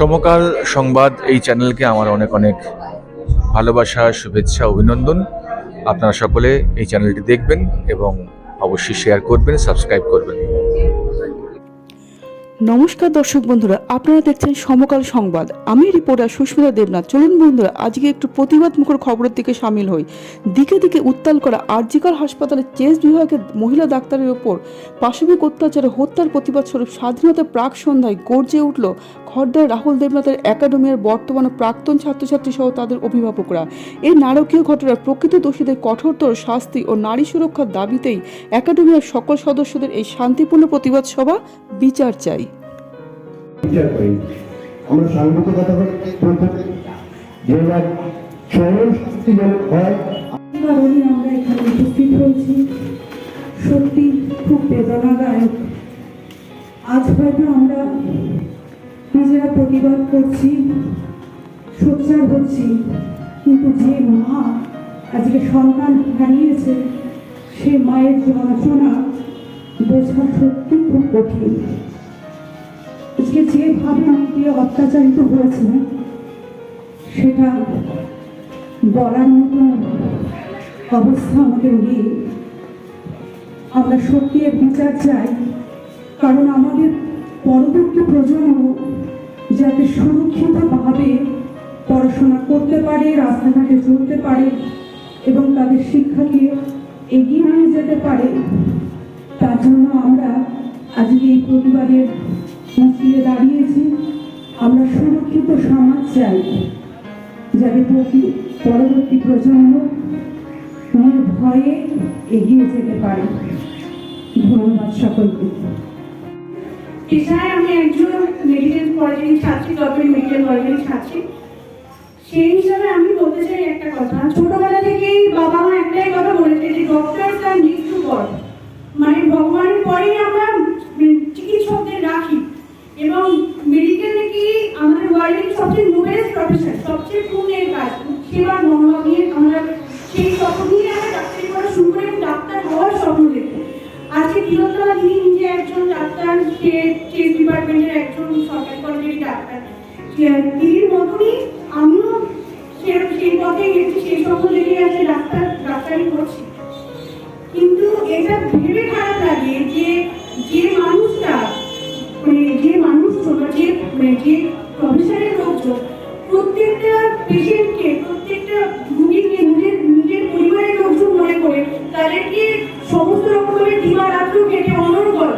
সমকাল সংবাদ এই চ্যানেলকে আমার অনেক অনেক ভালোবাসা, শুভেচ্ছা, অভিনন্দন। আপনারা সকলে এই চ্যানেলটি দেখবেন এবং অবশ্যই শেয়ার করবেন সাবস্ক্রাইব করবেন। নমস্কার দর্শক বন্ধুরা, আপনারা দেখছেন সমকাল সংবাদ। আমি রিপোর্টার সুস্মিতা দেবনাথ। চলুন বন্ধুরা, আজকে একটু প্রতিবাদ মুখর খবরের দিকে সামিল হই। দিকে দিকে উত্তাল করা আরজিকার হাসপাতালে চেস বিভাগের মহিলা ডাক্তারের ওপর পাশবিক অত্যাচারে হত্যার প্রতিবাদ স্বরূপ স্বাধীনতার প্রাক সন্ধ্যায় গর্জে উঠল খর্দার রাহুল দেবনাথের একাডেমির বর্তমান প্রাক্তন ছাত্রছাত্রী সহ তাদের অভিভাবকরা। এই নারকীয় ঘটনার প্রকৃত দোষীদের কঠোরতর শাস্তি ও নারী সুরক্ষার দাবিতেই একাডেমির সকল সদস্যদের এই শান্তিপূর্ণ প্রতিবাদ সভা বিচার চাই। বিচার করি। আমরা সাংবাদিকতা বলতে যেটা সরল শাস্তিজনক হয়। কারণে আমরা এখানে উপস্থিত হয়েছি। সত্যি খুব বেদনাদায়ক। আজ হয়তো আমরা নিজেরা প্রতিবাদ করছি সোচ্চার হচ্ছি কিন্তু যে মা আজকে সন্তান হারিয়েছে সে মায়ের যন্ত্রণা বোঝা সত্যি খুব কঠিন। আজকে যেভাবে আমাকে অত্যাচারিত হয়েছে সেটা বলার মতো অবস্থা আমাদের নেই। আমরা সত্যি এর বিচার চাই, কারণ আমাদের পরবর্তী প্রজন্ম যাতে সুরক্ষিতভাবে পড়াশোনা করতে পারে, রাস্তাঘাটে চলতে পারে এবং তাদের শিক্ষাকে এগিয়ে নিয়ে যেতে পারে জন্য আমরা আজকে এই পরিবারের মিছিলে দাঁড়িয়েছি। আমরা সুরক্ষিত সমাজ চাই, যাতে প্রতি- পরবর্তী প্রজন্ম নির্ভয়ে এগিয়ে যেতে পারে। ধন্যবাদ সকলকে। পেশায় আমি একজন মেডিকেল কলেজের ছাত্রী গভর্নমেন্ট মেডিকেল কলেজের ছাত্রী। সেই হিসাবে আমি বলতে চাই একটা কথা। ছোটবেলা থেকেই বাবা মা একটাই কথা বলেছে যে ডক্টর তার মৃত্যু পর মানে ভগবানের পরেই আমরা চিকিৎসকদের রাখি। এবং মেডিকেল নাকি আমাদের ওয়ার্ল্ডের সবচেয়ে নোবেলেস্ট প্রফেশন সবচেয়ে পুণ্যের কাজ সেবার মনোভাব নিয়ে আমরা সেই স্বপ্ন নিয়ে আমরা ডাক্তারি করা শুরু করে ডাক্তার হওয়ার স্বপ্ন দেখি। আজকে তিলোত্তমা দিদি নিজে একজন ডাক্তার, সে চেস ডিপার্টমেন্টের একজন সরকারি কলেজের ডাক্তার। দিদির মতনই আমিও সে সেই পথে গেছি, সেই স্বপ্ন দেখে আছে ডাক্তার, ডাক্তারি করছি। কিন্তু এটা লাগে যে যে মানুষটা মানে যে মানুষজন বা যে যে প্রফেশনের লোকজন প্রত্যেকটা পেশেন্টকে প্রত্যেকটা রুগীকে নিজের নিজের পরিবারের লোকজন মনে করে, তাদেরকে সমস্ত রকমের দিবা রাত্র কেটে অনর্গল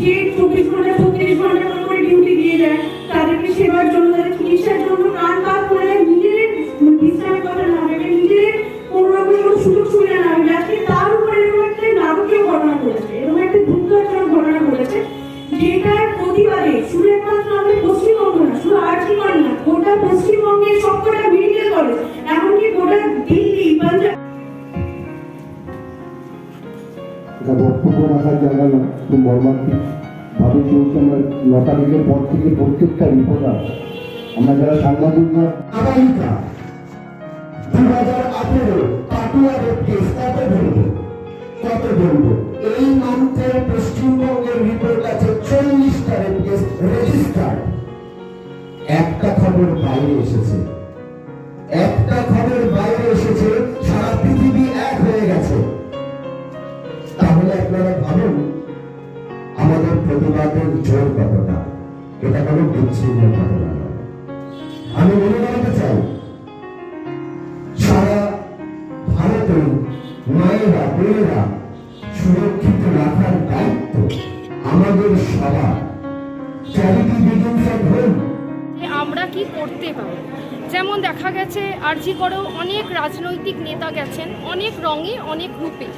সে চব্বিশ ঘণ্টা, ছত্রিশ ঘণ্টা করে করে ডিউটি দিয়ে যায়, তাদেরকে সেবার জন্য, তাদের চিকিৎসার জন্য প্রাণ শুধু আর্থিক না গোটা পশ্চিমবঙ্গের সবকটা মেডিকেল কলেজ এমনকি গোটা দিল্লি পাঞ্জাব। বক্তব্য রাখার জায়গা না খুব মর্মান্তিক। ভাবে চলছে আমরা নটা দিকের পর থেকে প্রত্যেকটা রিপোর্টার আমরা যারা সাংবাদিক না আগামীকা দু হাজার আঠেরো পাটুয়া রেপ কত বলব? কত বলব? এই মান্থে পশ্চিমবঙ্গের রিপোর্ট আছে চল্লিশটা রেপ রেজিস্টার্ড একটা খবর বাইরে এসেছে। একটা খবর বাইরে এসেছে, সারা পৃথিবী এক হয়ে গেছে। তাহলে আপনারা ভাবুন, আমাদের প্রতিবাদের জোর কতটা? এটা কোনো বিচ্ছিন্ন ঘটনা আমি মনে করাতে চাই, সারা ভারতে মায়েরা, বোনেরা সুরক্ষিত রাখার দায়িত্ব আমাদের সবার। চ্যারিটি বিগিনস হোম আমরা কি করতে পারি যেমন দেখা গেছে আরজি করেও অনেক রাজনৈতিক নেতা গেছেন অনেক রঙে অনেক রূপে।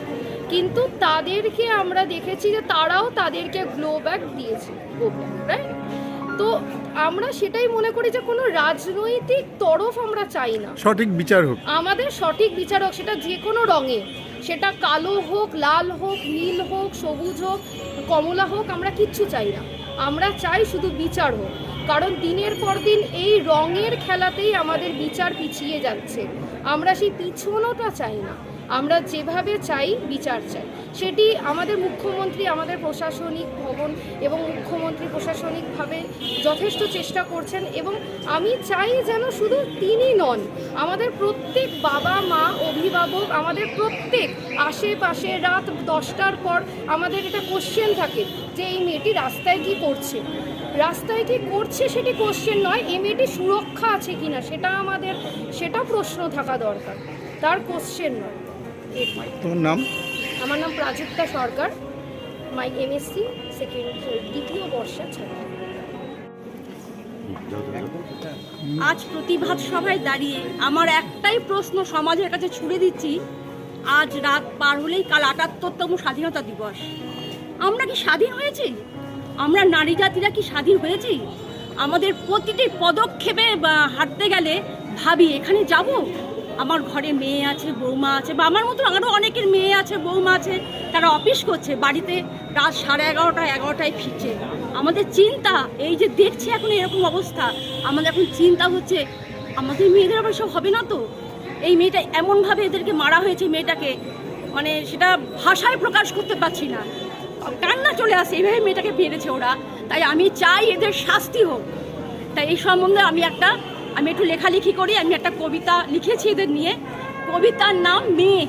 কিন্তু তাদেরকে আমরা দেখেছি যে তারাও তাদেরকে গ্লো ব্যাক দিয়েছে রাইট তো আমরা সেটাই মনে করি যে কোনো রাজনৈতিক তরফ আমরা চাই না। সঠিক বিচার হোক। আমাদের সঠিক বিচারক সেটা যে কোনো রঙে। সেটা কালো হোক লাল হোক নীল হোক সবুজ হোক কমলা হোক আমরা কিচ্ছু চাই না। আমরা চাই শুধু বিচার হোক। কারণ দিনের পর দিন এই রঙের খেলাতেই আমাদের বিচার পিছিয়ে যাচ্ছে। আমরা সেই পিছনোটা চাই না। আমরা যেভাবে চাই, বিচার চাই। সেটি আমাদের মুখ্যমন্ত্রী, আমাদের প্রশাসনিক ভবন এবং মুখ্যমন্ত্রী প্রশাসনিকভাবে যথেষ্ট চেষ্টা করছেন এবং আমি চাই যেন শুধু তিনি নন, আমাদের প্রত্যেক বাবা, মা, অভিভাবক, আমাদের প্রত্যেক আশেপাশে রাত দশটার পর আমাদের এটা কোশ্চেন থাকে যে, এই মেয়েটি রাস্তায় কি করছে? রাস্তায় কি করছে সেটি কোশ্চেন নয় এই মেয়েটি সুরক্ষা আছে কিনা সেটা আমাদের সেটা প্রশ্ন থাকা দরকার তার কোশ্চেন নয়। তোমার নাম? আমার নাম প্রাজুক্তা সরকার মাই এমএসসি সেকেন্ড দ্বিতীয় বর্ষের ছাত্র। আজ প্রতিবাদ সভায় দাঁড়িয়ে আমার একটাই প্রশ্ন সমাজের কাছে ছুড়ে দিচ্ছি আজ রাত পার হলেই কাল আটাত্তরতম স্বাধীনতা দিবস। আমরা কি স্বাধীন হয়েছি? আমরা নারী জাতিরা কি স্বাধীন হয়েছি? আমাদের প্রতিটি পদক্ষেপে হাঁটতে গেলে, ভাবি, এখানে যাব? আমার ঘরে মেয়ে আছে, বৌমা আছে, বা, আমার মতো আরও অনেকের মেয়ে আছে, বৌমা আছে, তারা অফিস করছে, বাড়িতে রাত সাড়ে এগারোটা, এগারোটায় ফিরছে। আমাদের চিন্তা, এই যে দেখছি এখন এরকম অবস্থা, আমাদের এখন চিন্তা হচ্ছে, আমাদের মেয়েদের আবার সব হবে না তো? এই মেয়েটা এমনভাবে এদেরকে মারা হয়েছে, মেয়েটাকে মানে সেটা ভাষায় প্রকাশ করতে পারছি না। কান্না চলে আসে এইভাবে মেয়েটাকে মেরেছে ওরা। তাই আমি চাই এদের শাস্তি হোক। তাই এই সম্বন্ধে আমি একটা, আমি একটু লেখালেখি করি, আমি একটা কবিতা লিখেছি এদের নিয়ে। কবিতার নাম মেয়ে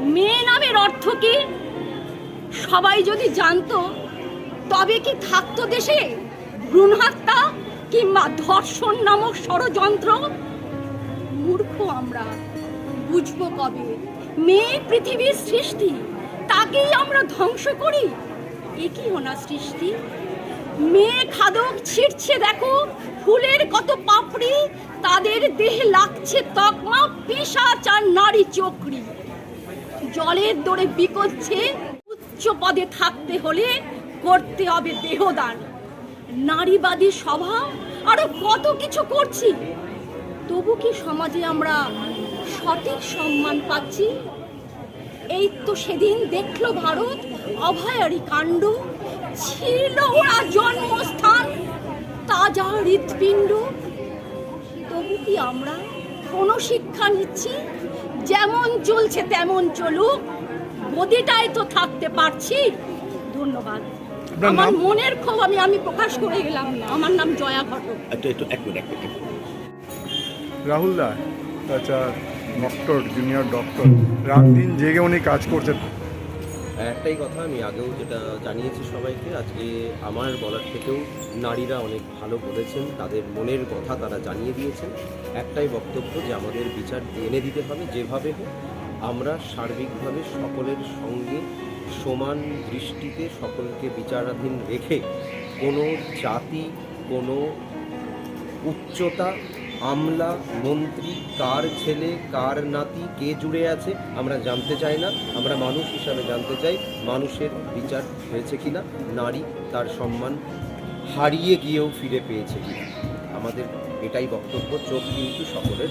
মেয়ে নামের অর্থ কি? সবাই যদি জানতো, তবে কি থাকতো দেশে ভ্রূণ কিংবা ধর্ষণ নামক ষড়যন্ত্র? মূর্খ আমরা, বুঝব কবে? মেয়ে পৃথিবীর সৃষ্টি। তাকেই আমরা ধ্বংস করি। এ কি ওনা সৃষ্টি? মেয়ে খাদক ছিটছে দেখো, ফুলের কত পাপড়ি, তাদের দেহ লাগছে তকমা পিসাচার নারী চকরি। জলের দরে বিকোচ্ছে, উচ্চ পদে থাকতে হলে করতে হবে দেহদান। নারীবাদী সভা, আরও কত কিছু করছি? তবু কি সমাজে আমরা সঠিক সম্মান পাচ্ছি? এই তো সেদিন দেখল ভারত অভয়ারী কাণ্ড ছিল ওরা জন্মস্থান তাজা হৃৎপিণ্ড। তবু কি আমরা কোনো শিক্ষা নিচ্ছি? যেমন চলছে তেমন চলুক গদিটায় তো থাকতে পারছি। ধন্যবাদ। আমার মনের ক্ষোভ আমি আমি প্রকাশ করে গেলাম আমার নাম জয়া ঘটক। একটু একটু এক মিনিট এক মিনিট। রাহুল দা আচ্ছা ডক্টর জুনিয়র ডক্টর রাত দিন জেগে উনি কাজ করছেন। একটাই কথা, আমি আগেও যেটা জানিয়েছি সবাইকে, আজকে আমার বলার থেকেও নারীরা অনেক ভালো বলেছেন, তাদের মনের কথা তারা জানিয়ে দিয়েছেন। একটাই বক্তব্য যে আমাদের বিচার এনে দিতে হবে, যেভাবে হোক, আমরা সার্বিকভাবে সকলের সঙ্গে সমান দৃষ্টিতে সকলকে বিচারাধীন রেখে কোনো জাতি, কোনো উচ্চতা আমলা মন্ত্রী কার ছেলে কার নাতি কে জুড়ে আছে আমরা জানতে চাই না আমরা মানুষ হিসাবে জানতে চাই মানুষের বিচার হয়েছে কিনা নারী তার সম্মান হারিয়ে গিয়েও ফিরে পেয়েছে কিনা। আমাদের এটাই বক্তব্য চোখ কিন্তু সকলের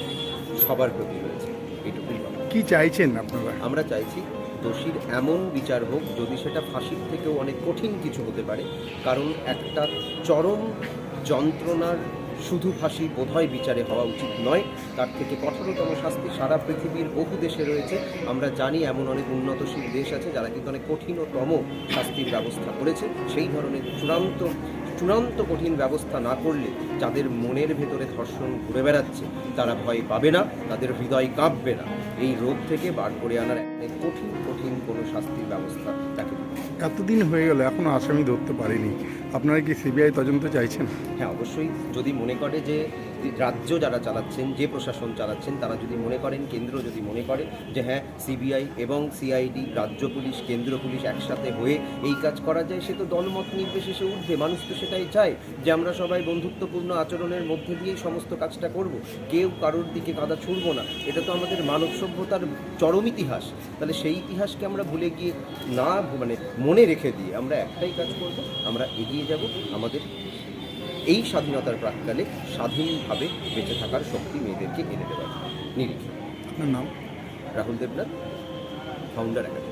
সবার প্রতি রয়েছে এটুকুই কি চাইছেন আপনারা? আমরা চাইছি দোষীর এমন বিচার হোক যদি সেটা ফাঁসির থেকেও অনেক কঠিন কিছু হতে পারে কারণ একটা চরম যন্ত্রণার শুধু ফাঁসি বোধহয় বিচারে হওয়া উচিত নয়, তার থেকে কঠোরতম শাস্তি সারা পৃথিবীর বহু দেশে রয়েছে আমরা জানি এমন অনেক উন্নতশীল দেশ আছে যারা কিন্তু অনেক কঠিনতম শাস্তির ব্যবস্থা করেছে সেই ধরনের চূড়ান্ত চূড়ান্ত কঠিন ব্যবস্থা না করলে যাদের মনের ভেতরে ধর্ষণ ঘুরে বেড়াচ্ছে, তারা ভয় পাবে না, তাদের হৃদয় কাঁপবে না এই রোগ থেকে বার করে আনার কঠিন কঠিন কোনো শাস্তির ব্যবস্থা তাকে। এতদিন হয়ে গেল, এখনও আসামি ধরতে পারিনি। আপনারা কি সিবিআই তদন্ত চাইছেন? হ্যাঁ অবশ্যই। যদি মনে করে যে রাজ্য যারা চালাচ্ছেন, যে প্রশাসন চালাচ্ছেন, তারা যদি মনে করেন, কেন্দ্র যদি মনে করে যে হ্যাঁ সিবিআই এবং সিআইডি, রাজ্য পুলিশ, কেন্দ্র পুলিশ একসাথে হয়ে এই কাজ করা যায়, সে তো দলমত নির্বিশেষে উঠবে। মানুষ তো সেটাই চায় যে আমরা সবাই বন্ধুত্বপূর্ণ আচরণের মধ্যে দিয়েই সমস্ত কাজটা করব। কেউ কারোর দিকে কাদা ছুড়ব না। এটা তো আমাদের মানব সভ্যতার চরম ইতিহাস। তাহলে সেই ইতিহাসকে আমরা ভুলে গিয়ে না মানে মনে রেখে দিয়ে আমরা একটাই কাজ করব, আমরা এগিয়ে যাব। আমাদের এই স্বাধীনতার প্রাককালে স্বাধীনভাবে বেঁচে থাকার শক্তি মেয়েদেরকে এনে দেওয়ার নিরীক্ষণ আপনার নাম? Rahul Debnath founder academy